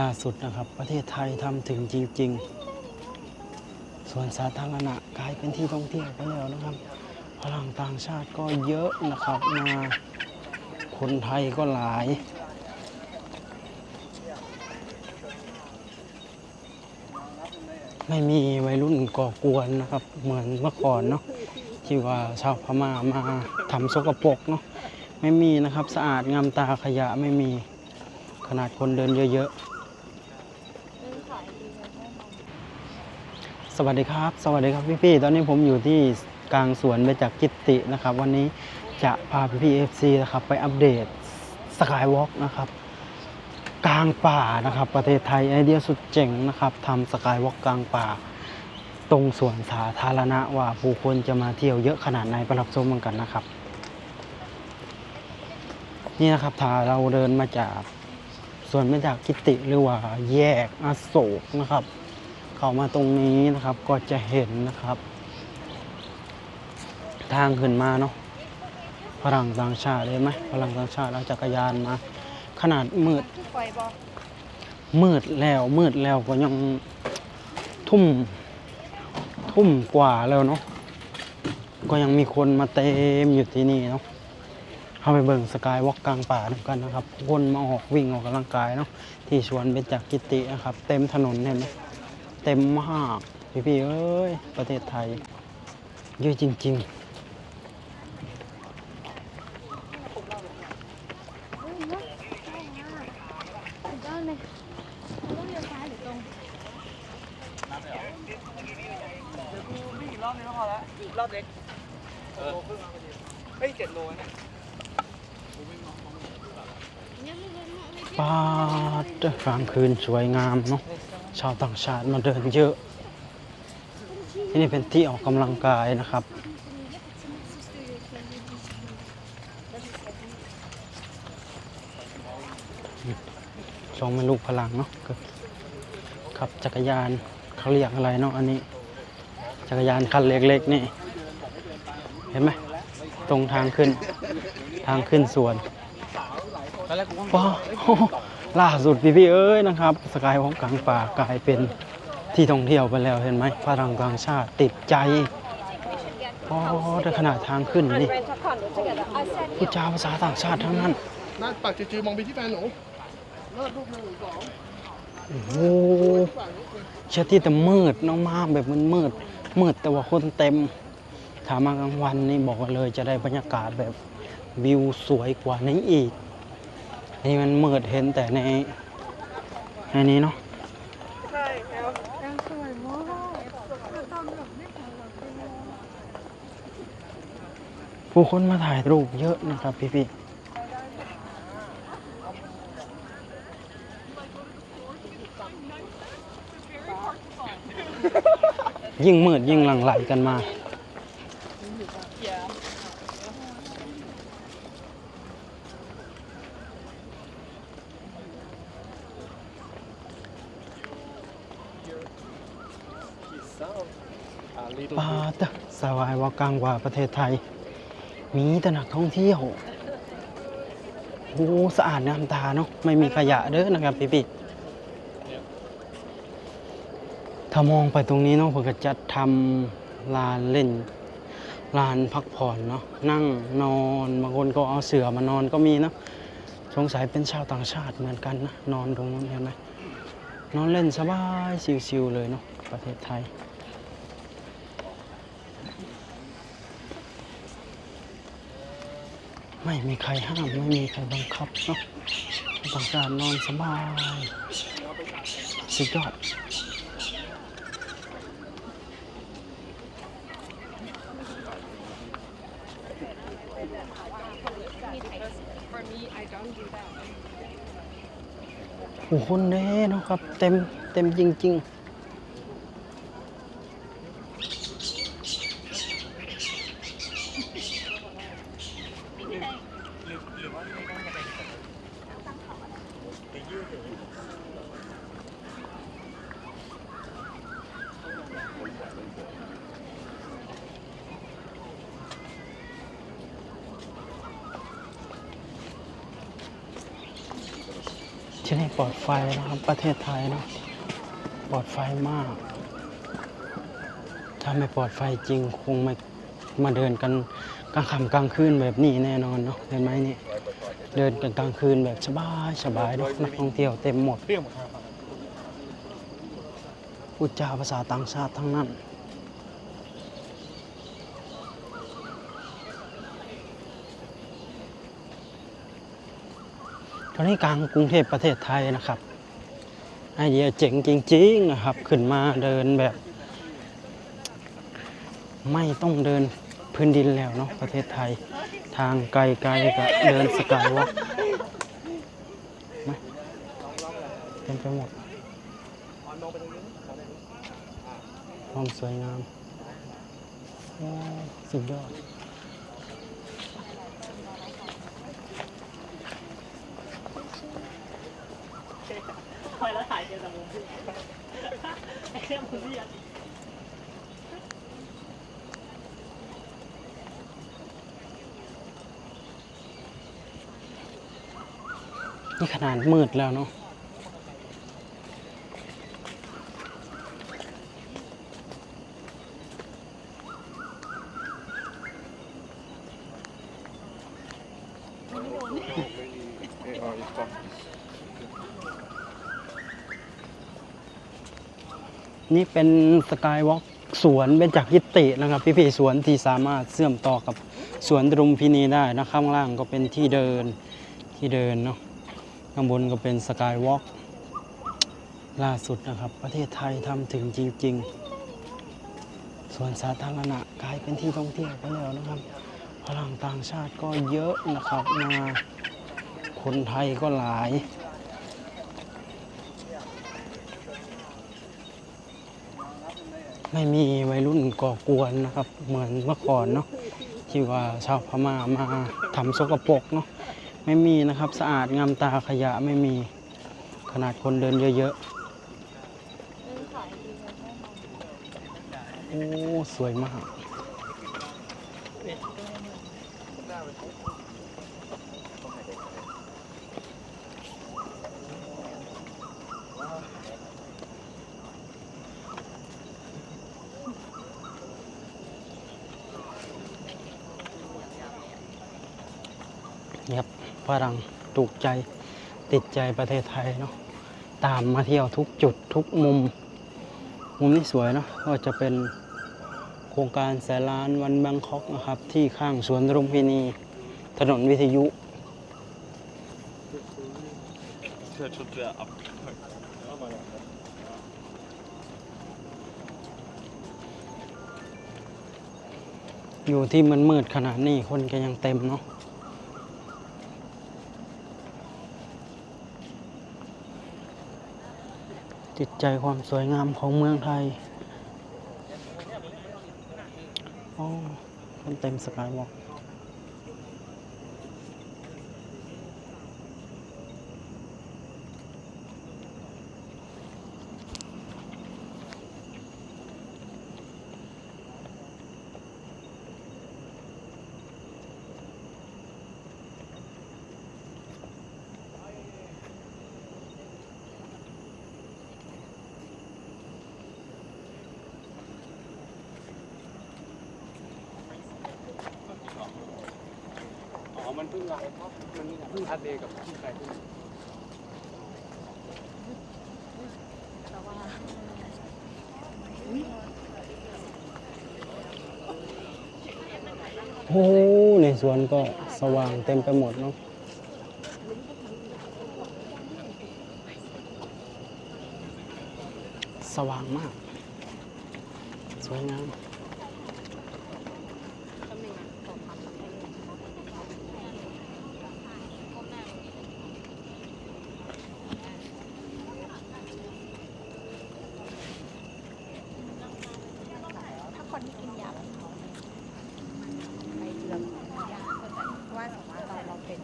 ล่าสุดนะครับ ประเทศไทยทำถึงจริง ๆ ส่วนสาธารณะกลายเป็นที่ท่องเที่ยวไปแล้วนะครับฝรั่งต่างชาติก็เยอะนะครับมาคนไทยก็หลาย ไม่มีวัยรุ่นก่อกวนนะครับ เหมือนเมื่อก่อนเนาะที่ว่าชาวพม่ามาทำสกปรกเนาะไม่มีนะครับสะอาดงามตาขยะไม่มีขนาดคนเดินเยอะๆ สวัสดีครับ สวัสดีครับพี่ๆตอนนี้ผมอยู่ที่กลางสวนไปจากกิตตินะครับ วันนี้จะพาพี่ๆเอฟซีนะครับไปอัปเดตสกายวอล์กนะครับ กลางป่านะครับ ประเทศไทยไอเดียสุดเจ๋งนะครับทำสกายวอล์กกลางป่า ตรงสวนสาธารณะว่าผู้คนจะมาเที่ยวเยอะขนาดไหนไปรับชมกันนะครับ นี่นะครับถ้าเราเดินมาจากสวนมาจากกิติหรือว่าแยกอโศกนะครับ เข้ามาตรงนี้นะครับ ก็จะเห็นนะครับ ทางขึ้นมาเนาะฝรั่งต่างชาติเลยไหมฝรั่งต่างชาติเอาจักรยานมา ขนาดมืด มืดแล้วมืดแล้วก็ยังทุ่ม ทุ่มกว่าแล้วเนาะก็ยังมีคนมาเต็มอยู่ที่นี่เนาะเข้าไปเบิ่งสกายวอล์กกลางป่าด้วยกันนะครับ คนมาออกวิ่งออกกำลังกายเนาะที่สวนเบญจกิตินะครับ เต็มถนนเห็นไหม เต็มมาก พี่ๆเอ้ย ประเทศไทย เยอะจริงสุดยอดเลยเราต้องเลี้ยวซ้ายหรือตรงอีกรอบนึงก็พอแล้วอีกรอบเล็กเออเฮ้ยเจ็ดโลนะๆป่าดกลางคืนสวยงามเนาะ ชาวต่างชาติมาเดินเยอะ ที่นี่เป็นที่ออกกำลังกายนะครับสองแม่ลูกพลังเนาะก็ขับจักรยานเขาเรียกอะไรเนาะอันนี้ จักรยานคันเล็กๆนี่ เห็นไหมตรงทางขึ้น ทางขึ้นสวนตอนแรกกูว่าว้าวโอ้โห ล่าสุดพี่พี่ๆเอ้ยนะครับสกายวอล์กกลางป่ากลายเป็นที่ท่องเที่ยวไปแล้วเห็นไหมฝรั่งต่างชาติติดใจโอ้ในขนาดทางขึ้นนี่พูดจาภาษาต่างชาติทั้งนั้นนั่นปากจืดๆมองไปที่แฟนหนูเลิศลูกหนึ่งสองโอ้โหเชื่อที่แต่มืดน้องมากแบบมันมืดมืดแต่ว่าคนเต็มถามมากลางวันนี่บอกเลยจะได้บรรยากาศแบบวิวสวยกว่านี้อีก นี่มันมืดเห็นแต่ในในนี้เนาะผู้คนมาถ่ายรูปเยอะนะครับพี่พี่ยิ่งมืดยิ่งหลั่งไหลกันมา ปาตะสวายวากลางกว่าประเทศไทย มีแต่นักท่องเที่ยวโอ้สะอาดงามตาเนาะไม่มีขยะเด้อนะครับพี่พี่ถ้ามองไปตรงนี้เนาะเพื่อจะทำลานเล่นลานพักผ่อนเนาะนั่งนอนบางคนก็เอาเสื่อมานอนก็มีเนาะสงสัยเป็นชาวต่างชาติเหมือนกันนะนอนตรงนั้นเห็นไหมนอนเล่นสบายชิวๆเลยเนาะประเทศไทย ไม่มีใครห้าม ไม่มีใครบังคับเนาะต่างชาตินอนสบายสุดยอดโอ้โหคนเด้นะครับ เต็มเต็มจริง ๆ ที่นี่ปลอดภัยนะครับประเทศไทยนะปลอดภัยมาก ถ้าไม่ปลอดภัยจริงคงไม่มาเดินกันกลางค่ำกลางคืนแบบนี้แน่นอนเนาะเห็นไหมนี่เดินกันกลางคืนแบบสบายสบายเนาะนักท่องเที่ยวเต็มหมดพูดจาภาษาต่างชาติทั้งนั้น ตอนนี้กลางกรุงเทพประเทศไทยนะครับไอเดียเจ๋งจริง ๆ นะครับ ขึ้นมาเดินแบบ ไม่ต้องเดินพื้นดินแล้วเนาะประเทศไทย ทางไกลๆก็เดินสกายวอล์กเต็มไปหมดความสวยงามสุดยอด ไปแล้วถ่ายเจอแต่มุมพี่ไอ้แค่มุมพี่อะ นี่ขนาดมืดแล้วเนาะ นี่เป็นสกายวอล์กสวนเป็นจากกิตินะครับพี่พี่ๆสวนที่สามารถเชื่อมต่อกับสวนดรุมพินีได้นะข้างล่างก็เป็นที่เดินที่เดินเนาะข้างบนก็เป็นสกายวอล์กล่าสุดนะครับ ประเทศไทยทำถึงจริง ๆ สวนสาธารณะกลายเป็นที่ท่องเที่ยวไปแล้วนะครับฝรั่งต่างชาติก็เยอะนะครับมาคนไทยก็หลาย ไม่มีวัยรุ่นก่อกวนนะครับ เหมือนเมื่อก่อนเนาะที่ว่าชาวพม่ามาทำสกปรกเนาะไม่มีนะครับสะอาดงามตาขยะไม่มีขนาดคนเดินเยอะๆโอ้สวยมาก นี่ครับฝรั่งถูกใจติดใจประเทศไทยเนาะตามมาเที่ยวทุกจุดทุกมุม มุมนี้สวยเนาะก็จะเป็นโครงการแสนล้านวันแบงคอกนะครับ ที่ข้างสวนรุมพินี ถนนวิทยุอยู่ที่มันมืดขนาดนี้คนก็ยังเต็มเนาะ จิตใจความสวยงามของเมืองไทยอ๋อคนเต็มสกายวอล์ก มันเพิ่งไลฟ์ครับมันเพิ่งอัปเดตกับที่ใครโอ้ในสวนก็สว่างเต็มไปหมดเนาะสว่างมาก สวยงาม ถ้าคนที่กินยาแบบเขาไปเรื่องยาเข้าใจว่าสมมติเราเราเป็น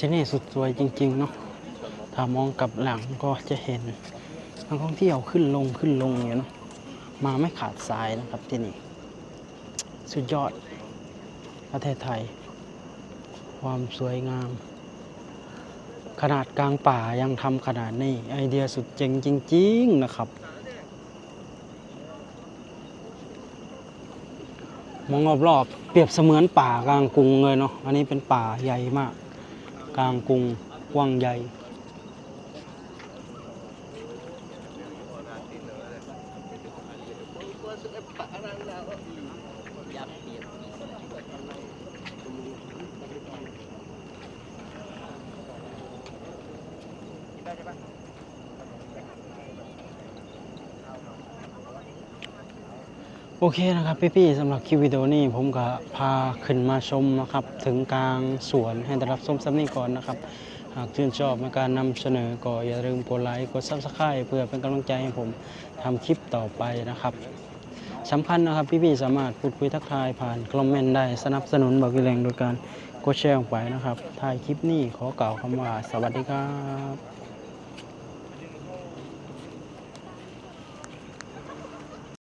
ที่นี่สุดสวยจริงๆเนาะถ้ามองกลับหลังก็จะเห็นนักท่องเที่ยวขึ้นลงขึ้นลงอยู่เนาะมาไม่ขาดสายนะครับที่นี่ สุดยอดประเทศไทย ความสวยงาม ขนาดกลางป่ายังทำขนาดนี้ ไอเดียสุดเจ๋งจริง ๆ นะครับ มองรอบๆเปรียบเสมือนป่ากลางกรุงเลยเนาะอันนี้เป็นป่าใหญ่มาก กลางกรุงกว้างใหญ่ โอเคนะครับพี่ๆสำหรับคลิปวิดีโอนี้ผมก็พาขึ้นมาชมนะครับ ถึงกลางสวนให้ได้รับชมซ้ำนี้ก่อนนะครับ หากชื่นชอบในการนำเสนอก็อย่าลืมกดไลค์กด Subscribe เพื่อเป็นกำลังใจให้ผมทำคลิปต่อไปนะครับสำคัญนะครับพี่ๆสามารถพูดคุยทักทายผ่านคอมเมนต์ได้สนับสนุนบอกวิแรงโดยการกดแชร์ออกไปนะครับท้ายคลิปนี้ขอกล่าวคำว่าสวัสดีครับ